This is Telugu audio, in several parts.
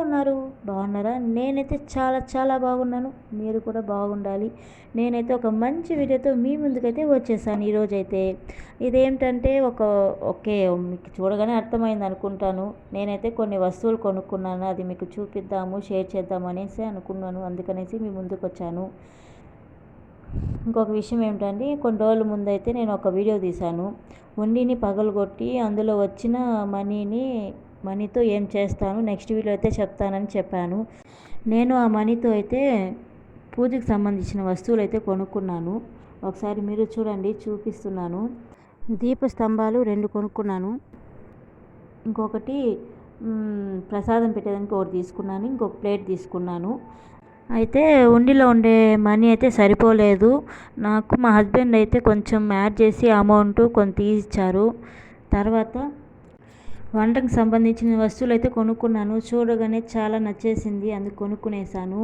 ఉన్నారు? బాగున్నారా? నేనైతే చాలా చాలా బాగున్నాను. మీరు కూడా బాగుండాలి. నేనైతే ఒక మంచి వీడియోతో మీ ముందుకైతే వచ్చేసాను ఈరోజైతే. ఇదేంటంటే ఒక ఓకే మీకు చూడగానే అర్థమైంది అనుకుంటాను. నేనైతే కొన్ని వస్తువులు కొనుక్కున్నాను. అది మీకు చూపిద్దాము షేర్ చేద్దాం అనేసి అనుకున్నాను. అందుకనేసి మీ ముందుకు వచ్చాను ఇంకొక విషయం ఏమిటంటే కొన్ని రోజుల ముందు అయితే నేను ఒక వీడియో తీశాను. ఉండిని పగలగొట్టి అందులో వచ్చిన మనీని మనీతో ఏం చేస్తాను? నెక్స్ట్ వీడియో అయితే చెప్తానని చెప్పాను. నేను ఆ మనీతో అయితే పూజకి సంబంధించిన వస్తువులు అయితే కొనుక్కున్నాను. ఒకసారి మీరు చూడండి చూపిస్తున్నాను. దీప స్తంభాలు రెండు కొనుక్కున్నాను. ఇంకొకటి ప్రసాదం పెట్టేదానికి ఒకటి తీసుకున్నాను. ఇంకొక ప్లేట్ తీసుకున్నాను. అయితే ఉండిలో ఉండే మనీ అయితే సరిపోలేదు. నాకు మా హస్బెండ్ అయితే కొంచెం యాడ్ చేసి అమౌంట్ కొంత ఇచ్చారు. తర్వాత వంటకు సంబంధించిన వస్తువులు అయితే కొనుక్కున్నాను. చూడగానే చాలా నచ్చేసింది. అందుకు కొనుక్కునేసాను.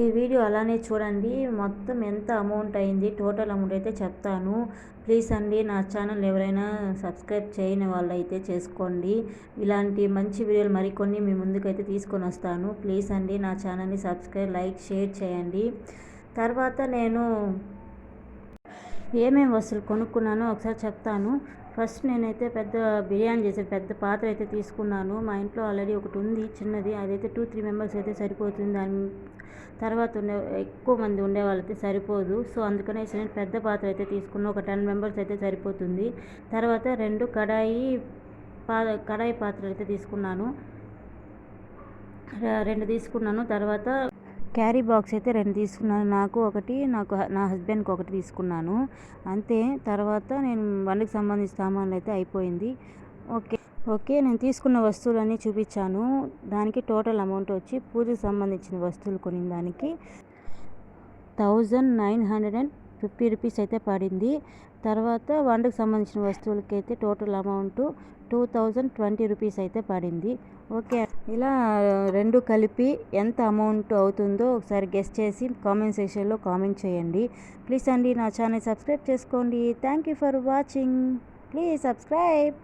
ఈ వీడియో అలానే చూడండి. మొత్తం ఎంత అమౌంట్ అయింది? టోటల్ అమౌంట్ అయితే చెప్తాను. ప్లీజ్ అండి నా ఛానల్ ఎవరైనా సబ్స్క్రైబ్ చేయని వాళ్ళైతే చేసుకోండి. ఇలాంటి మంచి వీడియోలు మరికొన్ని మీ ముందుకైతే తీసుకొని వస్తాను. ప్లీజ్ అండి నా ఛానల్ని సబ్స్క్రైబ్ లైక్ షేర్ చేయండి. తర్వాత నేను ఏమేమి వస్తువులు కొనుక్కున్నానో ఒకసారి చెప్తాను. ఫస్ట్ నేనైతే పెద్ద బిర్యానీ చేసే పెద్ద పాత్ర అయితే తీసుకున్నాను. మా ఇంట్లో ఆల్రెడీ ఒకటి ఉంది చిన్నది. అదైతే టూ త్రీ మెంబర్స్ అయితే సరిపోతుంది. దాని తర్వాత ఉండే ఎక్కువ మంది ఉండే వాళ్ళైతే సరిపోదు. సో అందుకనే నేను పెద్ద పాత్ర అయితే తీసుకున్నాను ఒక టెన్ మెంబర్స్ అయితే సరిపోతుంది. తర్వాత రెండు కడాయి పా కడాయి పాత్రలు అయితే తీసుకున్నాను. రెండు తీసుకున్నాను. తర్వాత క్యారీ బాక్స్ అయితే రెండు తీసుకున్నాను. నాకు ఒకటి నాకు నా హస్బెండ్కి ఒకటి తీసుకున్నాను. అంతే తర్వాత నేను వంటకి సంబంధించిన సామాన్లు అయితే అయిపోయింది. ఓకే ఓకే నేను తీసుకున్న వస్తువులన్నీ చూపించాను. దానికి టోటల్ అమౌంట్ వచ్చి పూజకి సంబంధించిన వస్తువులు కొనిన దానికి thousand nine hundred and fifty rupees అయితే పడింది. తర్వాత వంటకు సంబంధించిన వస్తువులకి అయితే total amount two thousand twenty rupees అయితే పడింది. ఓకే. ఇలా రెండు కలిపి ఎంత అమౌంట్ అవుతుందో ఒకసారి గెస్ట్ చేసి కామెంట్ సెక్షన్లో కామెంట్ చేయండి. ప్లీజ్ అండి నా ఛానల్ సబ్స్క్రైబ్ చేసుకోండి. Thank you for watching. Please subscribe.